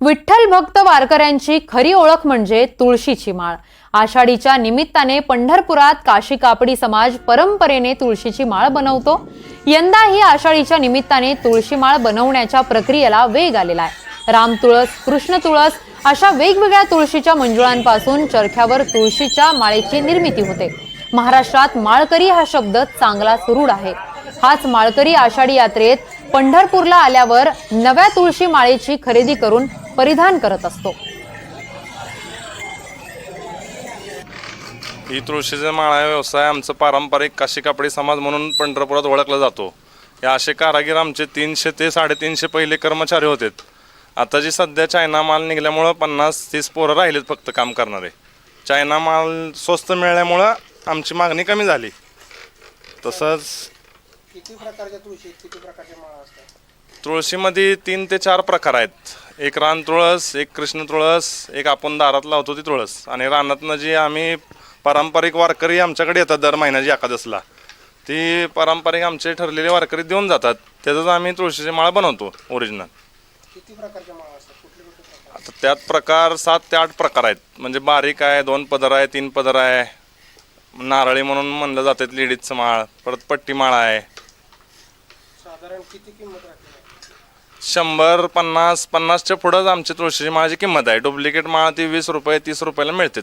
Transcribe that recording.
विठ्ठल भक्त वारकऱ्यांची खरी ओळख म्हणजे तुळशीची माळ. आषाढीच्या निमित्ताने पंढरपुरात काशी कापडी समाज परंपरेने तुळशीची माळ बनवतो. यंदाही आषाढीच्या निमित्ताने तुळशी माळ बनवण्याच्या प्रक्रियेला वेग आलेला आहे. राम तुळस कृष्ण तुळस अशा वेगवेगळ्या तुळशीच्या मंजुळांपासून चरख्यावर तुळशीच्या माळेची निर्मिती होते. महाराष्ट्रात माळकरी हा शब्द चांगला सुरूड आहे. हाच माळकरी आषाढी यात्रेत पंढरपूरला आल्यावर नव्या तुळशी माळेची खरेदी करून परिधान करत असतो. ही तुळशीचा माळा व्यवसाय आमचं पारंपरिक काशी कापडी समाज म्हणून पंढरपुरात ओळखला जातो. हे असे कारागीर आमचे तीनशे ते साडेतीनशे पहिले कर्मचारी होते. आता जी सध्या चायना माल निघाल्यामुळं पन्नास तीस पोरं राहिलेत फक्त काम करणारे. चायना माल स्वस्त मिळाल्यामुळं आमची मागणी कमी झाली. तसंच किती प्रकारच्या तुळशी आहेत? किती प्रकारच्या माळा असतात? तुळशीमध्ये तीन ते चार प्रकार आहेत. एक रान तुळस एक कृष्ण तुळस एक आपण दारात लावतो ती तुळस. आणि रानातनं जी आम्ही पारंपरिक वारकरी आमच्याकडे येतात दर महिन्याची एकादसला ती पारंपरिक आमचे ठरलेले वारकरी देऊन जातात. त्याचाच आम्ही तुळशीची माळ बनवतो ओरिजिनल किती प्रकारच्या माळा असतात? कुठले कुठले प्रकार आता त्यात प्रकार सात ते आठ प्रकार आहेत. म्हणजे बारीक आहे दोन पदर आहे तीन पदर आहे. नारळी म्हणून म्हणलं जातात लेडीजचं माळ. परत पट्टी माळ आहे. साधारण किती किंमत शंभर पन्नास पन्नासच्या पुढंच आमची तुळशीची माळाची किंमत आहे. डुप्लिकेट माळ ती वीस रुपये तीस रुपयाला मिळते